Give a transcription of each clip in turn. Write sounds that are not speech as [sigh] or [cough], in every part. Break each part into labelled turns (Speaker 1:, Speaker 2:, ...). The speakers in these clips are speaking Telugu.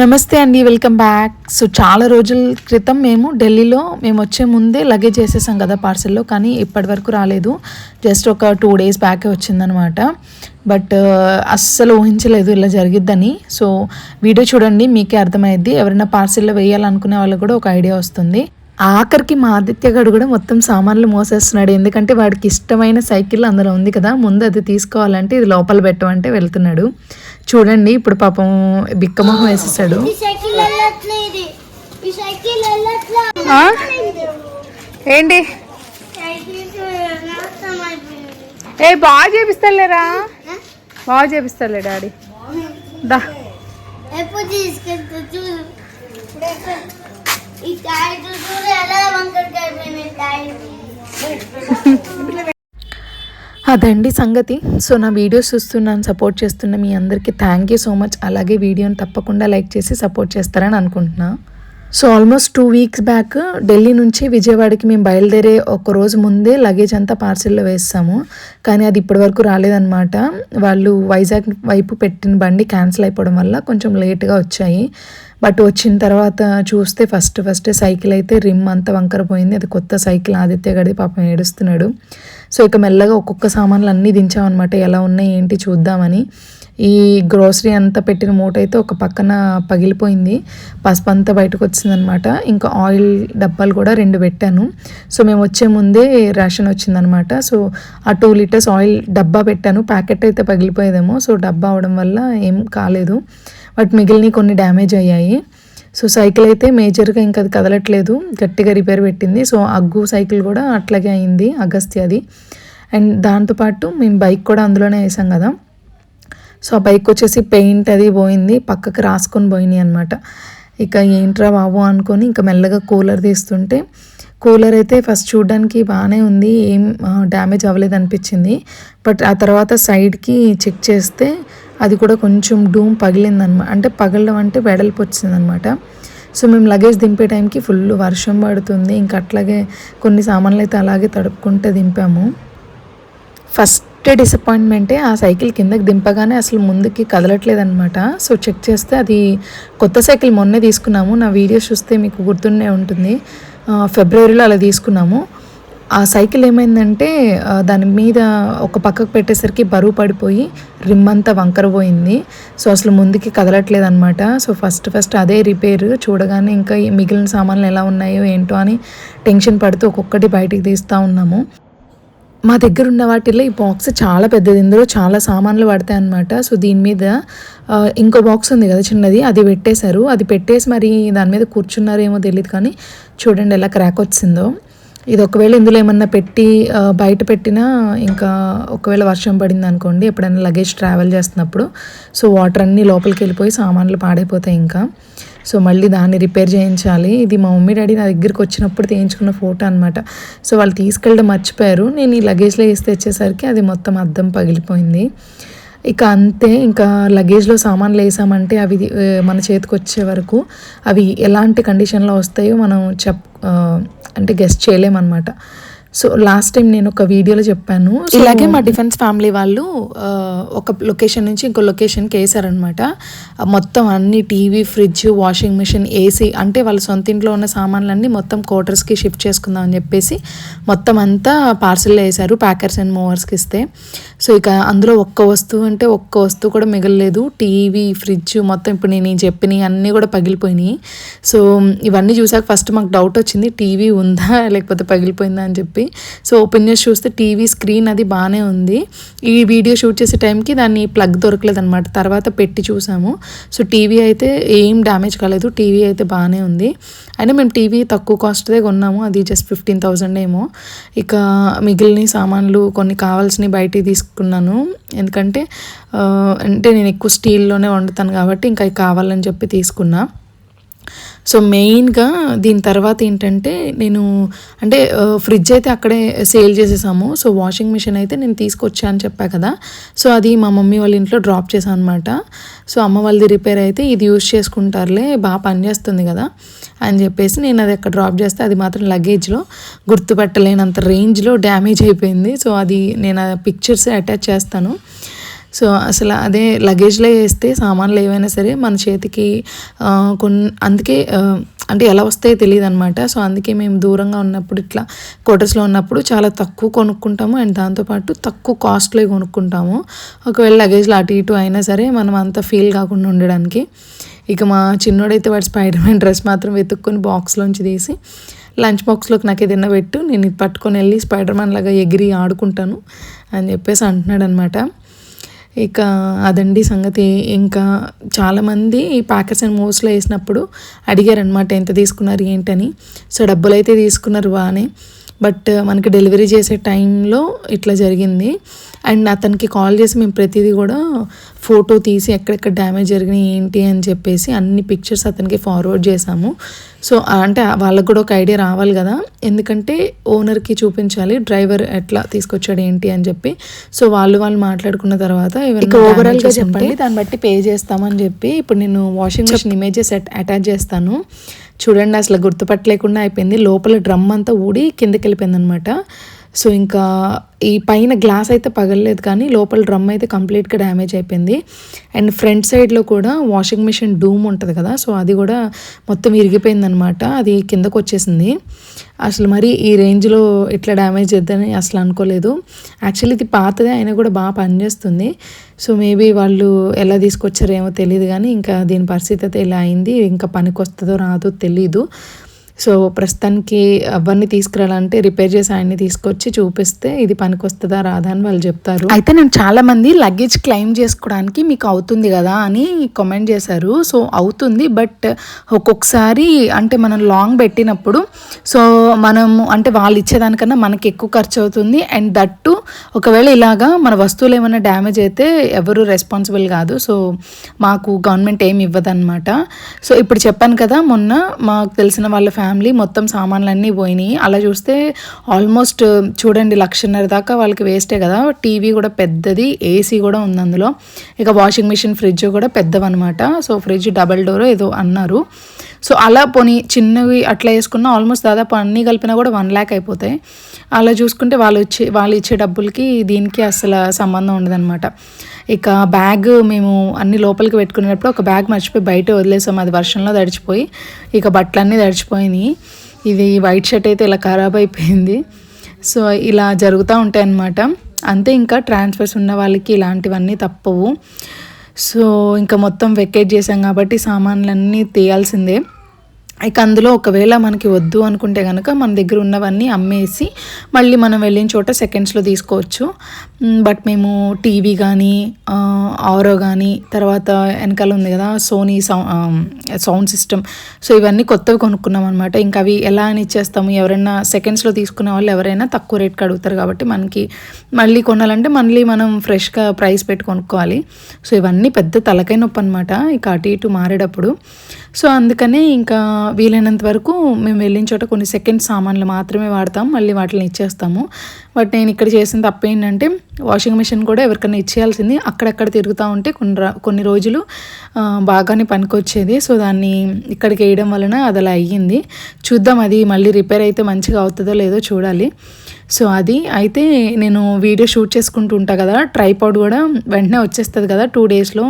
Speaker 1: నమస్తే అండి వెల్కమ్ బ్యాక్. సో చాలా రోజుల క్రితం మేము ఢిల్లీలో మేము వచ్చే ముందే లగేజ్ చేసేసాం కదా పార్సెల్లో కానీ ఇప్పటి వరకు రాలేదు. జస్ట్ ఒక టూ డేస్ బ్యాకే వచ్చిందనమాట. బట్ అస్సలు ఊహించలేదు ఇలా జరిగిద్దని. సో వీడియో చూడండి మీకే అర్థమైద్ది. ఎవరైనా పార్సెల్లో వేయాలనుకునే వాళ్ళకి కూడా ఒక ఐడియా వస్తుంది. ఆఖరికి మా ఆదిత్య గడు కూడా మొత్తం సామాన్లు మోసేస్తున్నాడు. ఎందుకంటే వాడికి ఇష్టమైన సైకిల్ అందులో ఉంది కదా ముందు అది తీసుకోవాలంటే ఇది లోపల పెట్టమంటే వెళ్తున్నాడు. చూడండి ఇప్పుడు పాపం బిక్కమొహం వేసేసాడు? ఏంటి? ఏ బాగా చేపిస్తాలేరా బాగా చేపిస్తాలే డాడీ. దా.
Speaker 2: ఈ టైర్ చూడు ఎలా వంకరకి అయిపోయింది టైర్ [laughs]
Speaker 1: అదండి సంగతి. సో నా వీడియోస్ చూస్తున్నాను సపోర్ట్ చేస్తున్న మీ అందరికీ థ్యాంక్ యూ సో మచ్ అలాగే వీడియోని తప్పకుండా లైక్ చేసి సపోర్ట్ చేస్తారని అనుకుంటున్నా. So almost two weeks back Delhi నుంచి విజయవాడకి మేము బయలుదేరే ఒక రోజు ముందే లగేజ్ అంతా పార్సిల్లో వేస్తాము కానీ అది ఇప్పటి వరకు రాలేదన్నమాట. వాళ్ళు వైజాగ్ వైపు పెట్టిన బండి క్యాన్సిల్ అయిపోవడం వల్ల కొంచెం లేట్గా వచ్చాయి. బట్ వచ్చిన తర్వాత చూస్తే ఫస్ట్ ఫస్ట్ సైకిల్ అయితే రిమ్ అంతా వంకర పోయింది. అది కొత్త సైకిల్ ఆదిత్య గడి పాపం ఏడుస్తున్నాడు. సో ఇక మెల్లగా ఒక్కొక్క సామాన్లు అన్నీ దించామన్నమాట. ఎలా ఉన్నాయి ఏంటి చూద్దామని. ఈ గ్రోసరీ అంతా పెట్టిన మూట అయితే ఒక పక్కన పగిలిపోయింది. పసుపు అంతా బయటకు వచ్చిందనమాట ఇంకా ఆయిల్ డబ్బాలు కూడా రెండు పెట్టాను. సో మేము వచ్చే ముందే రేషన్ వచ్చిందనమాట సో ఆ టూ లీటర్స్ ఆయిల్ డబ్బా పెట్టాను. ప్యాకెట్ అయితే పగిలిపోయేదేమో. సో డబ్బా అవడం వల్ల ఏం కాలేదు. బట్ మిగిలిన కొన్ని డ్యామేజ్ అయ్యాయి. సో సైకిల్ అయితే మేజర్గా ఇంకా అది కదలట్లేదు. గట్టిగా రిపేర్ పెట్టింది. సో అగ్గు సైకిల్ కూడా అట్లాగే అయింది అగస్త్యది అండ్ దాంతోపాటు మేము బైక్ కూడా అందులోనే వేసాం కదా. సో ఆ బైక్ వచ్చేసి పెయింట్ అది పోయింది పక్కకి రాసుకొని పోయినాయి అనమాట ఇక ఏంట్రా బాబు అనుకొని ఇంకా మెల్లగా కూలర్ తీస్తుంటే కూలర్ అయితే ఫస్ట్ చూడడానికి బాగానే ఉంది ఏం డ్యామేజ్ అవ్వలేదు అనిపించింది. బట్ ఆ తర్వాత సైడ్కి చెక్ చేస్తే అది కూడా కొంచెం డూమ్ పగిలిందనమాట అంటే పగలడం అంటే వెడల్పు వచ్చిందనమాట. సో మేము లగేజ్ దింపే టైంకి ఫుల్ వర్షం పడుతుంది. ఇంకా అట్లాగే కొన్ని సామాన్లు అయితే అలాగే తడుపుకుంటే దింపాము. ఫస్ట్ డిసప్పాయింట్మెంటే ఆ సైకిల్ కిందకి దింపగానే అసలు ముందుకి కదలట్లేదనమాట. సో చెక్ చేస్తే అది కొత్త సైకిల్ మొన్నే తీసుకున్నాము. నా వీడియోస్ చూస్తే మీకు గుర్తుండే ఉంటుంది. ఫిబ్రవరిలో అలా తీసుకున్నాము. ఆ సైకిల్ ఏమైందంటే దాని మీద ఒక పక్కకు పెట్టేసరికి బరువు పడిపోయి రిమ్ అంతా వంకర పోయింది. సో అసలు ముందుకి కదలట్లేదు అనమాట సో ఫస్ట్ ఫస్ట్ అదే రిపేర్ చూడగానే ఇంకా మిగిలిన సామాన్లు ఎలా ఉన్నాయో ఏంటో అని టెన్షన్ పడుతూ ఒక్కొక్కటి బయటికి తీస్తూ ఉన్నాము. మా దగ్గర ఉన్న వాటిల్లో ఈ బాక్స్ చాలా పెద్దది. ఇందులో చాలా సామాన్లు పడతాయి అనమాట సో దీని మీద ఇంకో బాక్స్ ఉంది కదా చిన్నది అది పెట్టేశారు. అది పెట్టేసి మరి దాని మీద కూర్చున్నారేమో తెలియదు కానీ చూడండి ఎలా క్రాక్ వచ్చిందో. ఇది ఒకవేళ ఇందులో ఏమన్నా పెట్టి బయట పెట్టినా ఇంకా ఒకవేళ వర్షం పడింది అనుకోండి ఎప్పుడైనా లగేజ్ ట్రావెల్ చేస్తున్నప్పుడు సో వాటర్ అన్నీ లోపలికి వెళ్ళిపోయి సామాన్లు పాడైపోతాయి ఇంకా. సో మళ్ళీ దాన్ని రిపేర్ చేయించాలి. ఇది మా మమ్మీ డాడీ నా దగ్గరికి వచ్చినప్పుడు తీయించుకున్న ఫోటో అనమాట సో వాళ్ళు తీసుకెళ్ళడం మర్చిపోయారు. నేను ఈ లగేజ్లో వేసి తెచ్చేసరికి అది మొత్తం అద్దం పగిలిపోయింది. ఇక అంతే ఇంకా లగేజ్లో సామాన్లు వేసామంటే అవి మన చేతికి వచ్చే వరకు అవి ఎలాంటి కండిషన్లో వస్తాయో మనం చెప్ అంటే గెస్ట్ చేయలేమన్నమాట. సో లాస్ట్ టైం నేను ఒక వీడియోలో చెప్పాను. ఇలాగే మా డిఫెన్స్ ఫ్యామిలీ వాళ్ళు ఒక లొకేషన్ నుంచి ఇంకో లొకేషన్కి వేసారనమాట మొత్తం అన్ని TV fridge washing machine AC అంటే వాళ్ళ సొంత ఇంట్లో ఉన్న సామాన్లన్నీ మొత్తం క్వార్టర్స్కి షిఫ్ట్ చేసుకుందాం అని చెప్పేసి మొత్తం అంతా పార్సల్లో వేశారు ప్యాకర్స్ అండ్ మూవర్స్కి ఇస్తే. సో ఇక అందులో ఒక్క వస్తువు అంటే ఒక్క వస్తువు కూడా మిగలలేదు. టీవీ ఫ్రిడ్జ్ మొత్తం ఇప్పుడు నేను చెప్పినవి అన్నీ కూడా పగిలిపోయినాయి. సో ఇవన్నీ చూసాక ఫస్ట్ మాకు డౌట్ వచ్చింది టీవీ ఉందా [laughs] లేకపోతే పగిలిపోయిందా అని చెప్పి. సో ఓపెన్ చేసి చూస్తే టీవీ స్క్రీన్ అది బాగానే ఉంది. ఈ వీడియో షూట్ చేసే టైంకి దాన్ని ప్లగ్ దొరకలేదు అనమాట తర్వాత పెట్టి చూసాము. సో టీవీ అయితే ఏం డ్యామేజ్ కాలేదు. టీవీ అయితే బాగానే ఉంది. అయినా మేము టీవీ తక్కువ కాస్ట్దే కొన్నాము. అది జస్ట్ ఫిఫ్టీన్ థౌజండ్ ఏమో. ఇక మిగిలిన సామాన్లు కొన్ని కావాల్సినవి బయటికి తీసుకున్నాను. ఎందుకంటే అంటే నేను ఎక్కువ స్టీల్లోనే వండుతాను కాబట్టి ఇంకా అవి కావాలని చెప్పి తీసుకున్నా. సో మెయిన్గా దీని తర్వాత ఏంటంటే నేను అంటే ఫ్రిడ్జ్ అయితే అక్కడే సేల్ చేసేసాము. సో వాషింగ్ మిషన్ అయితే నేను తీసుకొచ్చా అని చెప్పా కదా. సో అది మా మమ్మీ వాళ్ళ ఇంట్లో డ్రాప్ చేశాను అనమాట సో అమ్మ వాళ్ళది రిపేర్ అయితే ఇది యూస్ చేసుకుంటారులే బాగా పనిచేస్తుంది కదా అని చెప్పేసి నేను అది అక్కడ డ్రాప్ చేస్తే అది మాత్రం లగేజ్లో గుర్తుపెట్టలేనంత రేంజ్లో డ్యామేజ్ అయిపోయింది. సో అది నేను ఆ పిక్చర్స్ అటాచ్ చేస్తాను. సో అసలు అదే లగేజ్లో వేస్తే సామాన్లు ఏవైనా సరే మన చేతికి కొన్ని అందుకే అంటే ఎలా వస్తాయో తెలియదు అనమాట సో అందుకే మేము దూరంగా ఉన్నప్పుడు ఇట్లా క్వార్టర్స్లో ఉన్నప్పుడు చాలా తక్కువ కొనుక్కుంటాము. అండ్ దాంతోపాటు తక్కువ కాస్ట్లో కొనుక్కుంటాము. ఒకవేళ లగేజ్లో అటు ఇటు అయినా సరే మనం అంత ఫీల్ కాకుండా ఉండడానికి. ఇక మా చిన్నోడైతే వాడు స్పైడర్ మ్యాన్ డ్రెస్ మాత్రం వెతుక్కొని బాక్స్లోంచి తీసి లంచ్ బాక్స్లోకి నాకు ఏదైనా పెట్టు నేను ఇది పట్టుకొని వెళ్ళి స్పైడర్ మ్యాన్ లాగా ఎగిరి ఆడుకుంటాను అని చెప్పేసి అంటున్నాడు అనమాట ఇక అదండి సంగతి. ఇంకా చాలామంది ఈ ప్యాకెట్స్ అండ్ మూవ్స్లో వేసినప్పుడు అడిగారనమాట ఎంత తీసుకున్నారు ఏంటని? సో డబ్బులు అయితే తీసుకున్నారు బాగానే బట్ మనకి డెలివరీ చేసే టైంలో ఇట్లా జరిగింది. అండ్ అతనికి కాల్ చేసి మేము ప్రతిదీ కూడా ఫోటో తీసి ఎక్కడెక్కడ డ్యామేజ్ జరిగినాయి ఏంటి అని చెప్పేసి అన్ని పిక్చర్స్ అతనికి ఫార్వర్డ్ చేసాము సో అంటే వాళ్ళకు కూడా ఒక ఐడియా రావాలి కదా. ఎందుకంటే ఓనర్కి చూపించాలి డ్రైవర్ ఎట్లా తీసుకొచ్చాడు ఏంటి అని చెప్పి. సో వాళ్ళు వాళ్ళు మాట్లాడుకున్న తర్వాత ఓవరాల్గా చెప్పండి దాన్ని బట్టి పే చేస్తామని చెప్పి. ఇప్పుడు నేను వాషింగ్ మిషన్ ఇమేజెస్ అటాచ్ చేస్తాను. చూడండి అసలు గుర్తుపట్టలేకుండా అయిపోయింది. లోపల డ్రమ్ అంతా ఊడి కిందకి వెళ్ళిపోయింది అనమాట సో ఇంకా ఈ పైన గ్లాస్ అయితే పగలలేదు కానీ లోపల డ్రమ్ అయితే కంప్లీట్గా డ్యామేజ్ అయిపోయింది. అండ్ ఫ్రంట్ సైడ్లో కూడా వాషింగ్ మిషన్ డూమ్ ఉంటుంది కదా సో అది కూడా మొత్తం ఇరిగిపోయిందనమాట అది కిందకు వచ్చేసింది. అసలు మరి ఈ రేంజ్లో ఇట్లా డ్యామేజ్ చేద్దని అసలు అనుకోలేదు. యాక్చువల్లీ ఇది పాతదే అయినా కూడా బాగా పనిచేస్తుంది. సో మేబీ వాళ్ళు ఎలా తీసుకొచ్చారేమో తెలియదు కానీ ఇంకా దీని పరిస్థితి అయితే ఇలా అయింది. ఇంకా పనికి వస్తుందో రాదో తెలీదు. సో ప్రస్తుతానికి అవన్నీ తీసుకురాలంటే రిపేర్ చేసి ఆయన్ని తీసుకొచ్చి చూపిస్తే ఇది పనికి వస్తుందా రాదా అని వాళ్ళు చెప్తారు. అయితే నేను చాలా మంది లగేజ్ క్లెయిమ్ చేసుకోవడానికి మీకు అవుతుంది కదా అని కామెంట్ చేశారు. సో అవుతుంది బట్ ఒక్కొక్కసారి అంటే మనం లాంగ్ పెట్టినప్పుడు సో మనము అంటే వాళ్ళు ఇచ్చేదానికన్నా మనకి ఎక్కువ ఖర్చు అవుతుంది. అండ్ దట్టు ఒకవేళ ఇలాగా మన వస్తువులు ఏమైనా డ్యామేజ్ అయితే ఎవరు రెస్పాన్సిబుల్ కాదు. సో మాకు గవర్నమెంట్ ఏమి ఇవ్వదన్నమాట. సో ఇప్పుడు చెప్పాను కదా మొన్న మాకు తెలిసిన వాళ్ళ ఫ్యామిలీ ఫ్యామిలీ మొత్తం సామాన్లన్నీ పోయినాయి. అలా చూస్తే ఆల్మోస్ట్ చూడండి లక్షన్నర దాకా వాళ్ళకి వేస్టే కదా. టీవీ కూడా పెద్దది ఏసీ కూడా ఉంది అందులో. ఇక వాషింగ్ మిషన్ ఫ్రిడ్జ్ కూడా పెద్దవన్నమాట. సో ఫ్రిడ్జ్ డబల్ డోర్ ఏదో అన్నారు. సో అలా పోనీ చిన్నవి అట్లా వేసుకున్న ఆల్మోస్ట్ దాదాపు అన్నీ కలిపినా కూడా వన్ ల్యాక్ అయిపోతాయి. అలా చూసుకుంటే వాళ్ళు వచ్చే వాళ్ళు ఇచ్చే డబ్బులకి దీనికి అసలు సంబంధం ఉండదన్నమాట. ఇక బ్యాగ్ మేము అన్ని లోపలికి పెట్టుకునేటప్పుడు ఒక బ్యాగ్ మర్చిపోయి బయట వదిలేసాం. అది వర్షంలో తడిచిపోయి ఇక బట్టలన్నీ తడిచిపోయినాయి. ఇది వైట్ షర్ట్ అయితే ఇలా ఖరాబ్ అయిపోయింది. సో ఇలా జరుగుతూ ఉంటాయి అన్నమాట అంతే ఇంకా ట్రాన్స్ఫర్స్ ఉన్న వాళ్ళకి ఇలాంటివన్నీ తప్పవు. సో ఇంకా మొత్తం వెకేట్ చేసాం కాబట్టి సామాన్లన్నీ తీయాల్సిందే. ఇక అందులో ఒకవేళ మనకి వద్దు అనుకుంటే కనుక మన దగ్గర ఉన్నవన్నీ అమ్మేసి మళ్ళీ మనం వెళ్ళిన చోట సెకండ్స్లో తీసుకోవచ్చు. బట్ మేము టీవీ కానీ ఆరో కానీ తర్వాత వెనకాల ఉంది కదా Sony sound sound system. So ఇవన్నీ కొత్తవి కొనుక్కున్నాం అనమాట ఇంకా అవి ఎలా అని ఇచ్చేస్తాము? ఎవరైనా సెకండ్స్లో తీసుకునే వాళ్ళు ఎవరైనా తక్కువ రేట్కి అడుగుతారు కాబట్టి మనకి మళ్ళీ కొనాలంటే మళ్ళీ మనం ఫ్రెష్గా ప్రైస్ పెట్టి కొనుక్కోవాలి. సో ఇవన్నీ పెద్ద తలకాయ నొప్పి అనమాట ఇక అటు ఇటు మారేటప్పుడు. సో అందుకనే ఇంకా వీలైనంత వరకు మేము వెళ్ళిన చోట కొన్ని సెకండ్ సామాన్లు మాత్రమే వాడతాం మళ్ళీ వాటిని ఇచ్చేస్తాము. బట్ నేను ఇక్కడ చేసిన తప్పు ఏంటంటే వాషింగ్ మిషన్ కూడా ఎవరికైనా ఇచ్చేయాల్సింది అక్కడక్కడ తిరుగుతూ ఉంటే కొన్ని కొన్ని రోజులు బాగానే పనికొచ్చేది. సో దాన్ని ఇక్కడికి వేయడం వలన అది అలా అయ్యింది. చూద్దాం అది మళ్ళీ రిపేర్ అయితే మంచిగా అవుతుందో లేదో చూడాలి. సో అది అయితే నేను వీడియో షూట్ చేసుకుంటూ ఉంటా కదా ట్రైపాడ్ కూడా వెంటనే వచ్చేస్తుంది కదా టూ డేస్లో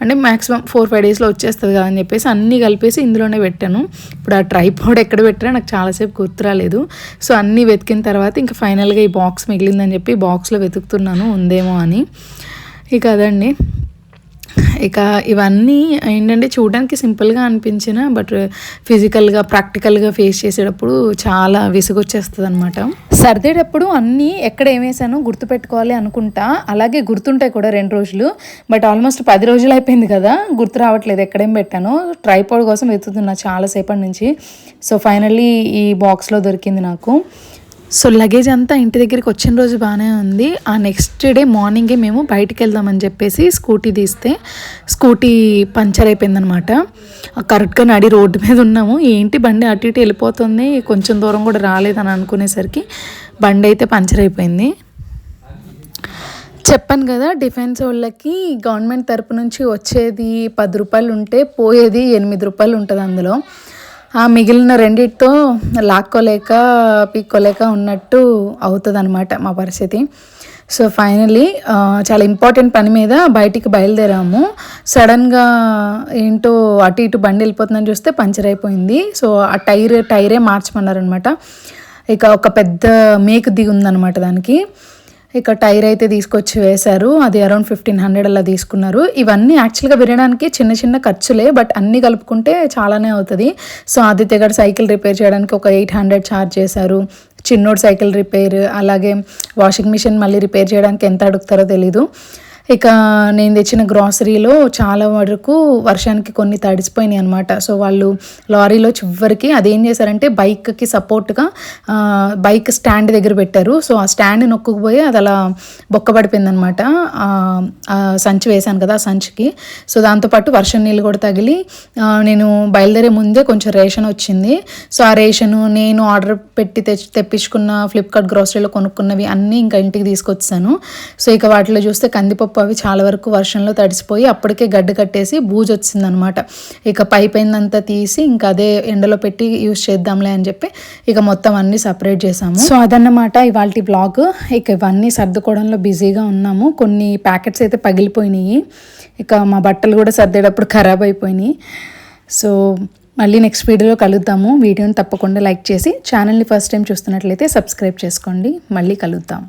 Speaker 1: అంటే మ్యాక్సిమం ఫోర్ ఫైవ్ డేస్లో వచ్చేస్తుంది కదా అని చెప్పేసి అన్నీ కలిపేసి ఇందులోనే పెట్టాను. ఇప్పుడు ఆ ట్రైపాడ్ ఎక్కడ పెట్టారో నాకు చాలాసేపు గుర్తురాలేదు సో అన్నీ వెతికిన తర్వాత ఇంకా ఫైనల్గా ఈ బాక్స్ మిగిలిందని చెప్పి బాక్స్లో వెతుకుతున్నాను ఉందేమో అని. ఇక అదండి. ఇక ఇవన్నీ ఏంటంటే చూడడానికి సింపుల్గా అనిపించిన బట్ ఫిజికల్గా ప్రాక్టికల్గా ఫేస్ చేసేటప్పుడు చాలా విసుగొచ్చేస్తుంది అనమాట సర్దేటప్పుడు అన్నీ ఎక్కడ ఏమేసానో గుర్తుపెట్టుకోవాలి అనుకుంటా. అలాగే గుర్తుంటాయి కూడా రెండు రోజులు బట్ ఆల్మోస్ట్ పది రోజులు అయిపోయింది కదా గుర్తు రావట్లేదు ఎక్కడేం పెట్టానో. ట్రైపాడ్ కోసం వెతుకుతున్నా చాలాసేపటి నుంచి. సో ఫైనల్లీ ఈ బాక్స్లో దొరికింది నాకు. సో లగేజ్ అంతా ఇంటి దగ్గరికి వచ్చిన రోజు బాగానే ఉంది. ఆ నెక్స్ట్ డే మార్నింగే మేము బయటికి వెళ్దామని చెప్పేసి స్కూటీ తీస్తే స్కూటీ పంచర్ అయిపోయిందనమాట కరెక్ట్గా నడి రోడ్డు మీద ఉన్నాము. ఏంటి బండి అటు ఇటు వెళ్ళిపోతుంది? కొంచెం దూరం కూడా రాలేదని అనుకునేసరికి బండి అయితే పంచర్ అయిపోయింది. చెప్పాను కదా డిఫెన్స్ వాళ్ళకి గవర్నమెంట్ తరపు నుంచి వచ్చేది పది రూపాయలు ఉంటే పోయేది ఎనిమిది రూపాయలు ఉంటుంది అందులో. ఆ మిగిలిన రెండిటితో లాక్కోలేక పీక్కోలేక ఉన్నట్టు అవుతుంది అనమాట మా పరిస్థితి. సో ఫైనలీ చాలా ఇంపార్టెంట్ పని మీద బయటికి బయలుదేరాము. సడన్గా ఏంటో అటు ఇటు బండి వెళ్ళిపోతుందని చూస్తే పంచర్ అయిపోయింది. సో ఆ టైర్ టైరే మార్చమన్నారనమాట ఇక ఒక పెద్ద మేకు దిగి ఉందనమాట దానికి. ఇక టైర్ అయితే తీసుకొచ్చి వేశారు. అది అరౌండ్ ఫిఫ్టీన్ హండ్రెడ్ అలా తీసుకున్నారు. ఇవన్నీ యాక్చువల్గా వినడానికి చిన్న చిన్న ఖర్చులే బట్ అన్నీ కలుపుకుంటే చాలానే అవుతుంది. సో ఆదిత్య గారు సైకిల్ రిపేర్ చేయడానికి ఒక ఎయిట్ హండ్రెడ్ ఛార్జ్ చేశారు. చిన్నోడు సైకిల్ రిపేర్ అలాగే వాషింగ్ మిషన్ మళ్ళీ రిపేర్ చేయడానికి ఎంత అడుగుతారో తెలీదు. ఇక నేను తెచ్చిన గ్రాసరీలో చాలా వరకు వర్షానికి కొన్ని తడిసిపోయినాయి అనమాట సో వాళ్ళు లారీలో చివరికి అదేం చేశారంటే బైక్కి సపోర్ట్గా బైక్ స్టాండ్ దగ్గర పెట్టారు. సో ఆ స్టాండ్ నొక్కుకుపోయి అది అలా బొక్కబడిపోయింది అనమాట సంచి వేశాను కదా ఆ సంచికి. సో దాంతోపాటు వర్షం నీళ్ళు కూడా తగిలి నేను బయలుదేరే ముందే కొంచెం రేషన్ వచ్చింది. సో ఆ రేషన్ నేను ఆర్డర్ పెట్టి తెచ్చి తెప్పించుకున్న ఫ్లిప్కార్ట్ గ్రాసరీలో కొనుక్కున్నవి అన్నీ ఇంకా ఇంటికి తీసుకొచ్చాను. సో ఇక వాటిలో చూస్తే కందిపప్పు అవి చాలా వరకు వర్షంలో తడిసిపోయి అప్పటికే గడ్డ కట్టేసి బూజు వచ్చిందనమాట. ఇక పైపోయిందంతా తీసి ఇంకా అదే ఎండలో పెట్టి యూస్ చేద్దాంలే అని చెప్పి ఇక మొత్తం అన్ని సపరేట్ చేసాము. సో అదన్నమాట ఇవాళ బ్లాగ్. ఇక ఇవన్నీ సర్దుకోవడంలో బిజీగా ఉన్నాము. కొన్ని ప్యాకెట్స్ అయితే పగిలిపోయినాయి. ఇక మా బట్టలు కూడా సర్దేటప్పుడు ఖరాబ్ అయిపోయినాయి. సో మళ్ళీ నెక్స్ట్ వీడియోలో కలుద్దాము. వీడియోని తప్పకుండా లైక్ చేసి ఛానల్ని ఫస్ట్ టైం చూస్తున్నట్లయితే సబ్స్క్రైబ్ చేసుకోండి. మళ్ళీ కలుద్దాం.